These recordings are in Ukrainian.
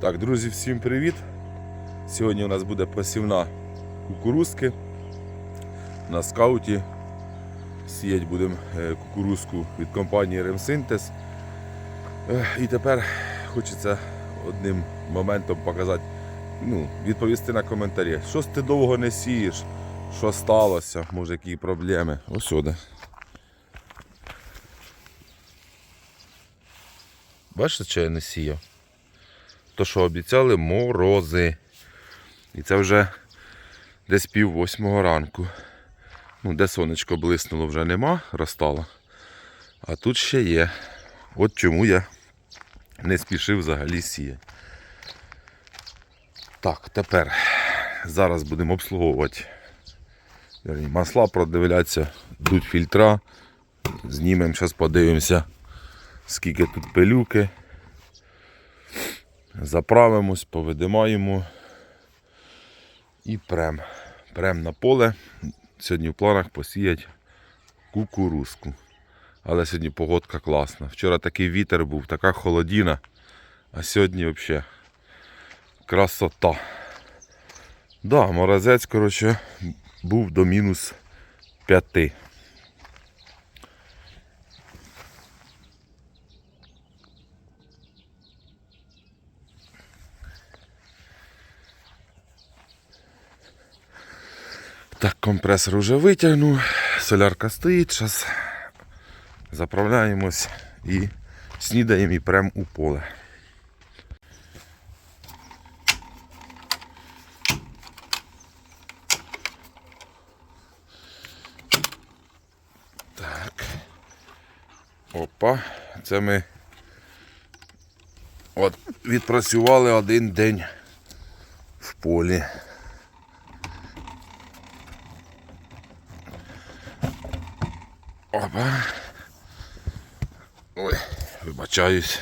Так, друзі, всім привіт! Сьогодні у нас буде посівна кукурузки. На скауті сіять будемо е, кукурузку від компанії Ремсинтез. І тепер хочеться одним моментом показати, ну, відповісти на коментарі. Щось ти довго не сієш, що сталося, може які проблеми. Ось сюди. Бачите, що я не сіяв? То, що обіцяли морози. І це вже десь пів восьмого ранку. Ну, де сонечко блиснуло, вже нема, розтало. А тут ще є. От чому я не спішив взагалі сіяти. Так, тепер зараз будемо обслуговувати. Масла продивлятися, дуть фільтра. Знімемо, зараз подивимося, скільки тут пилюки. Заправимось, повидимаємо і прем. Прем на поле. Сьогодні в планах посіять кукурузку. Але сьогодні погодка класна. Вчора такий вітер був, така холодіна. А сьогодні взагалі красота. Да, морозець, коротше, був до мінус 5. Так, компресор вже витягнув, солярка стоїть, зараз заправляємось і снідаємо і прямо у поле. Так. Опа, це ми от відпрацювали один день в полі. Опа. Ой, вибачаюсь.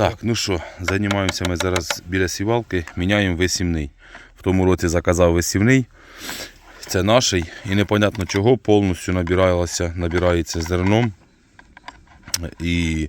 Так, ну що, займаємося ми зараз біля сівалки, міняємо висівний. В тому році заказав висівний. Це наший і непонятно чого повністю набиралося, набирається зерном і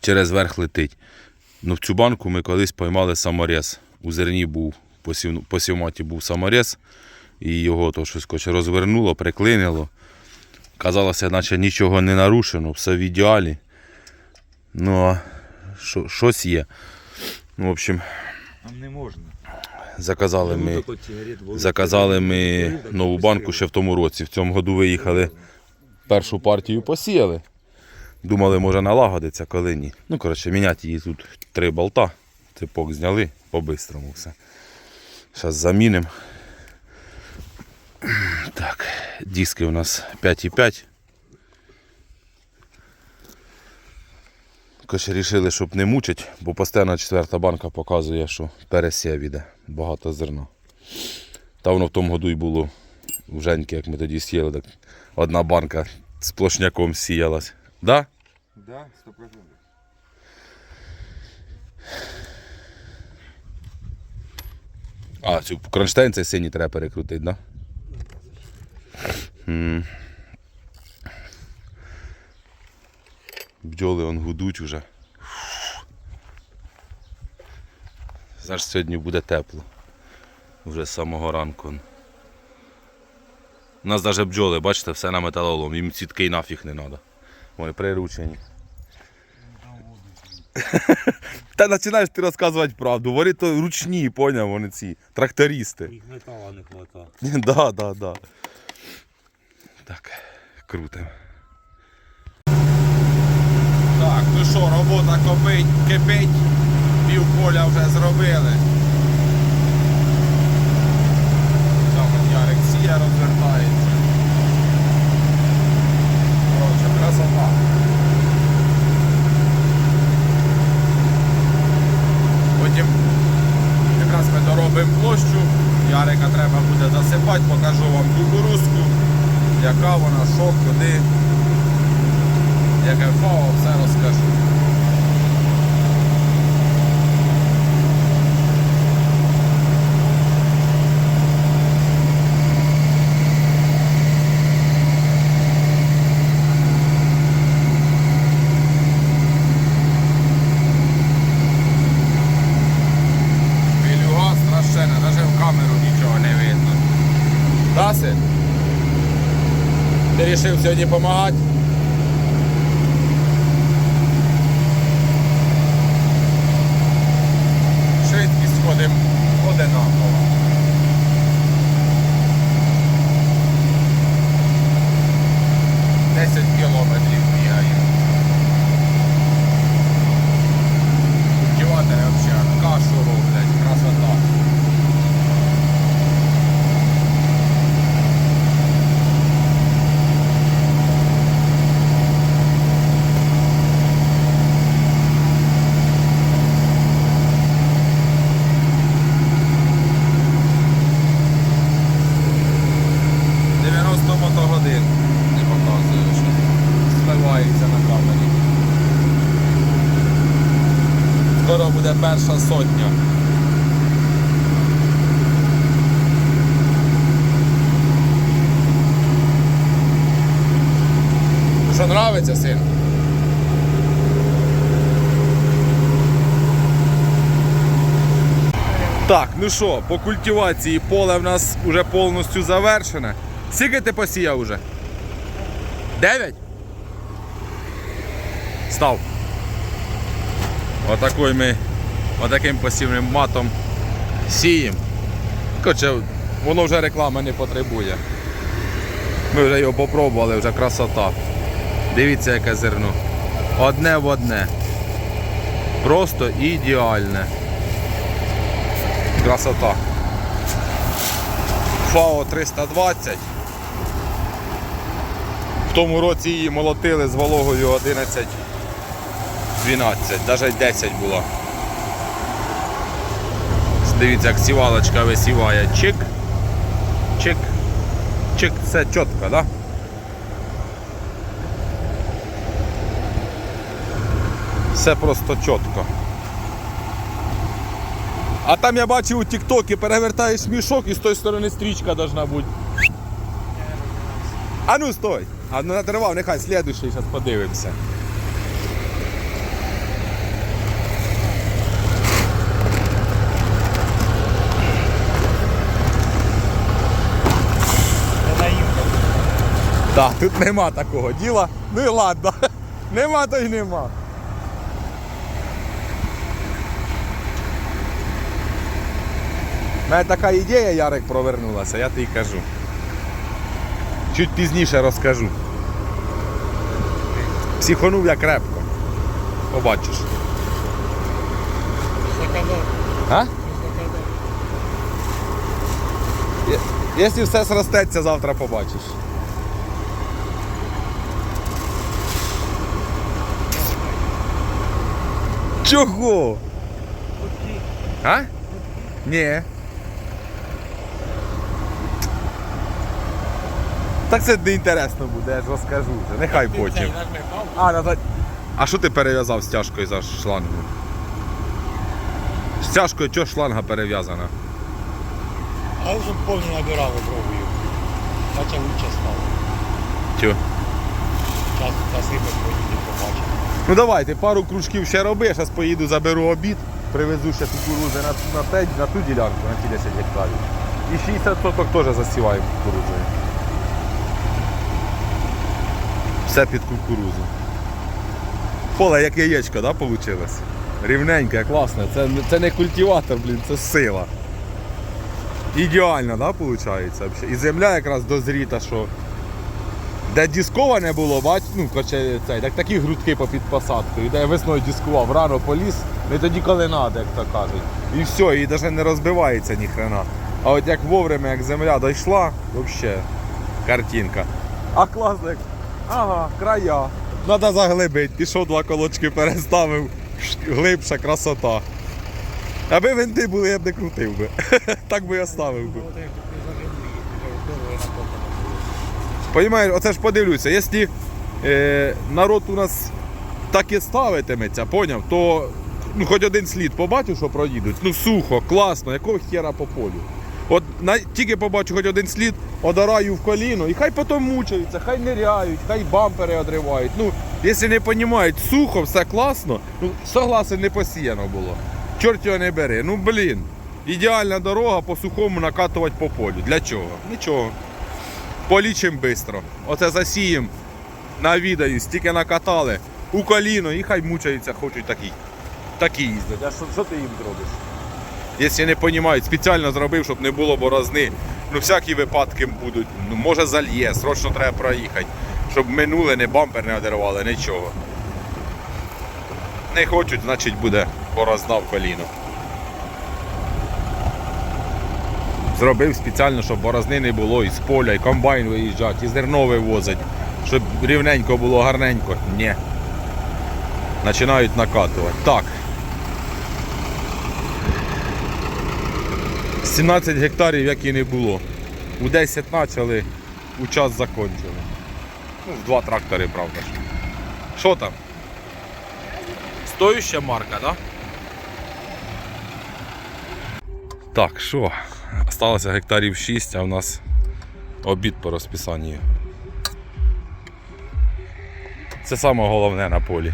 через верх летить. Ну, в цю банку ми колись поймали саморез. У зерні був посів, посівматі був саморез, і його то щось коротше, розвернуло, приклинило. Казалося, наче нічого не нарушено, все в ідеалі. Ну що- щось є. Ну, в общем, Нам не можна. заказали ми. Заказали ми нову банку ще в тому році. В цьому году виїхали першу партію посіяли. Думали, може налагодиться, коли ні. Ну, коротше, міняти її тут три болта. Цепок зняли по-бистрому все. Зараз замінимо. Так, диски у нас 5,5. Коротше, рішили, щоб не мучить, бо постійно четверта банка показує, що пересів іде, багато зерна. Та воно в тому году й було в Женьки, як ми тоді сіяли, так одна банка з плошняком сіялась. Да? Да, 100%. А, цю кронштейн цей синій треба перекрутити, да? М. Бджоли он гудуть уже. Знаєш, сьогодні буде тепло. Вже з самого ранку. У нас навіть бджоли, бачите, все на металолом, їм сітки й нафіг не треба. Вони приручені. Та починаєш ти розказувати правду. Вони то ручні, поняв, вони ці трактористи. Їх метала не хватає. Да, да, да. Так, крутим. Так, ну що, робота копить, кипить, пів поля вже зробили. Там Ярик сія розвертається. Коротше, красота. Потім якраз ми доробимо площу, Ярика треба буде засипати, покажу вам кукурузку, яка вона, що, куди. Вирішив сьогодні допомагати? Перша сотня. Що нравиться, син? Так, ну що, по культивації поле в нас вже повністю завершене. Скільки ти посіяв уже? Дев'ять? Став. Отакою ми, отаким посівним матом сіємо. Короче, воно вже реклами не потребує. Ми вже його попробували, вже красота. Дивіться, яке зерно. Одне в одне. Просто ідеальне. Красота. ФАО 320. В тому році її молотили з вологою 11 12, навіть 10 було. Дивіться, як сівалочка висіває. Чик, чик, чик, все чітко, так? Да? Все просто чітко. А там я бачив у Тіктокі, перевертаєш мішок і з тої сторони стрічка должна бути. А ну стой! А ну натривав, нехай слідуючий, зараз подивимося. Так, тут нема такого діла. Ну і ладно. Нема то й нема. У мене така ідея, Ярик, провернулася, я тобі кажу. Чуть пізніше розкажу. Психонув я крепко. Побачиш. Якщо все зростеться, завтра побачиш. Чого? А? Ні. Так це не інтересно буде, я ж розкажу вже. Нехай потім. А, назад. А що ти перев'язав стяжкою за шлангом? Стяжкою чого шланга перев'язана? А щоб повні набирали пробую. Наче лучше стало. Чого? Час засипати поїде, побачимо. Ну давайте, пару кружків ще роби, зараз поїду, заберу обід, привезу ще кукурузи на, на, те, на ту ділянку, на ті 10 гектарів. І 60 соток теж засіваю кукурузою. Все під кукурузу. Поле як яєчко, да, вийшло? Рівненьке, класне. Це, це не культиватор, блін, це сила. Ідеально, да, виходить? І земля якраз дозріта, що де дисковане було, бач, ну, короче, цей, так такі грудки попід посадкою, де я весною дискував, рано поліз, не тоді, коли треба, як то кажуть. І все, і навіть не розбивається ні хрена. А от як вовремя, як земля дійшла, взагалі картинка. А класно, як, ага, края. Треба заглибити, пішов два колочки переставив, глибша красота. Аби винти були, я б не крутив би. так би і оставив би. От як ти зажиму їх, вже здорово накопано. Понимаєш, оце ж подивлюся, якщо е, народ у нас так і ставитиметься, поняв, то ну, хоч один слід побачу, що проїдуть. Ну сухо, класно, якого хера по полю. От на, тільки побачу хоч один слід, одараю в коліно, і хай потім мучаються, хай ниряють, хай бампери одривають. Ну, якщо не розуміють, сухо, все класно, ну согласен, не посіяно було. Чорт його не бери. Ну блін. Ідеальна дорога по сухому накатувати по полю. Для чого? Нічого. Полічимо швидко. Оце засіємо, навідаюсь, тільки накатали у коліно і хай мучаються, хочуть такі. Такі їздять. А що, що ти їм зробиш? Якщо не розуміють, спеціально зробив, щоб не було борозни. Ну, всякі випадки будуть. Ну, може зальє, срочно треба проїхати. Щоб минули, не бампер не одервали, нічого. Не хочуть, значить буде борозна в коліно. Зробив спеціально, щоб борозни не було, і з поля, і комбайн виїжджать, і зерно вивозить, щоб рівненько було, гарненько. Ні. Починають накатувати. Так. 17 гектарів, як і не було. У 10 почали, у час закінчили. Ну, в два трактори, правда ж. Що там? Стоюща марка, да? Так, що? Осталося гектарів 6, а в нас обід по розписанню. Це саме головне на полі.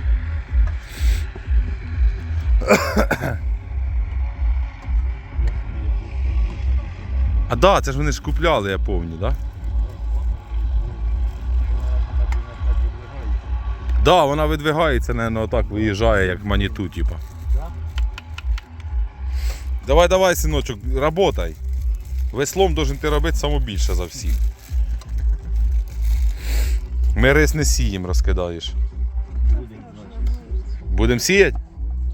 А да, це ж вони ж купляли, я пам'ятаю, да? Да, вона видвигається, наверное, отак виїжджає, як маніту, типа. Давай, давай, синочок, работай. Веслом должен ти робити саме більше за всіх. Ми рис не сієм, розкидаєш. Будемо сіяти?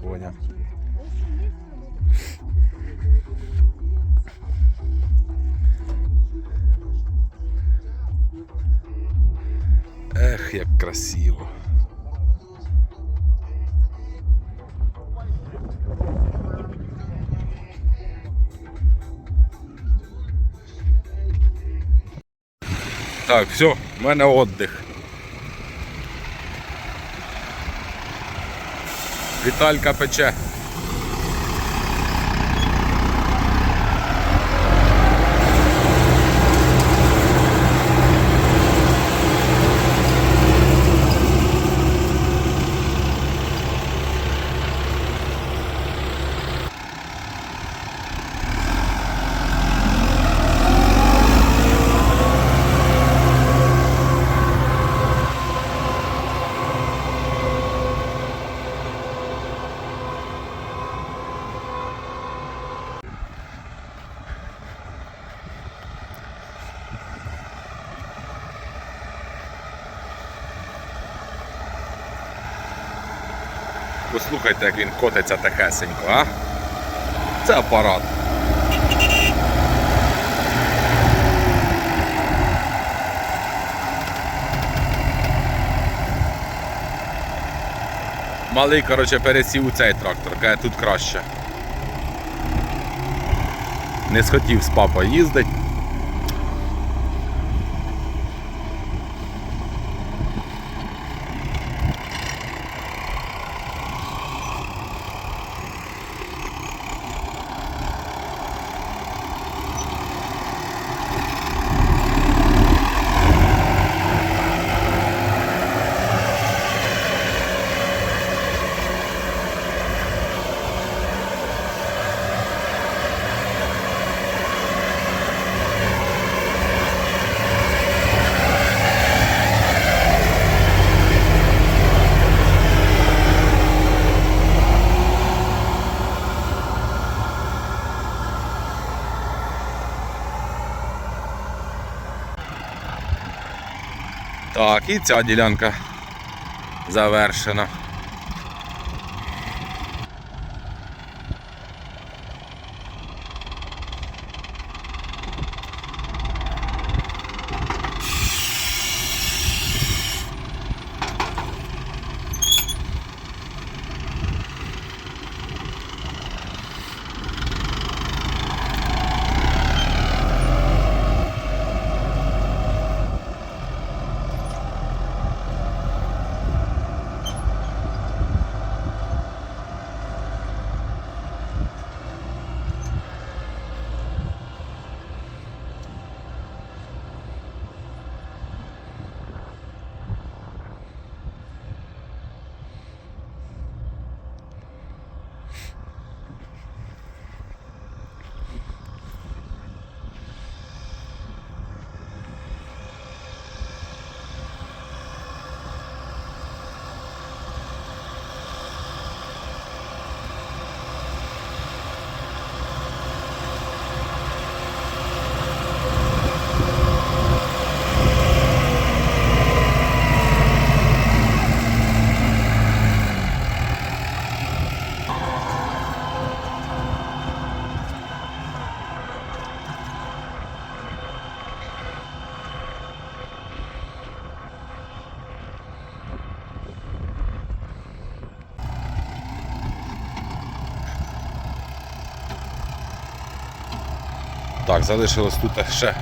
Поняв. Ех, як красиво. Так, все, в мене віддих. Віталька пече. Послухайте, як він котиться тихесенько, а? Це апарат. Малий, коротше, пересів у цей трактор, каже, тут краще. Не схотів з папою їздить. Так, і ця ділянка завершена. Так, залишилось тут ще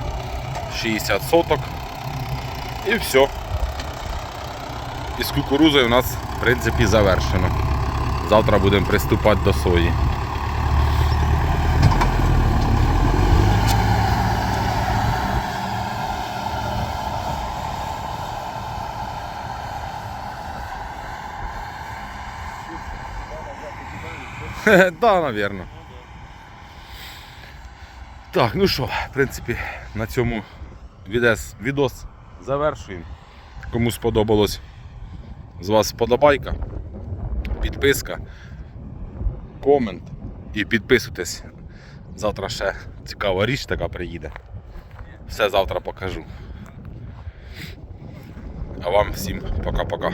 60 соток. І все. І з кукурузою у нас, в принципі, завершено. Завтра будемо приступати до сої. да, наверное. Так, ну що, в принципі, на цьому відес, відос завершуємо. Кому сподобалось з вас вподобайка, підписка, комент і підписуйтесь. Завтра ще цікава річ така приїде. Все завтра покажу. А вам всім пока-пока.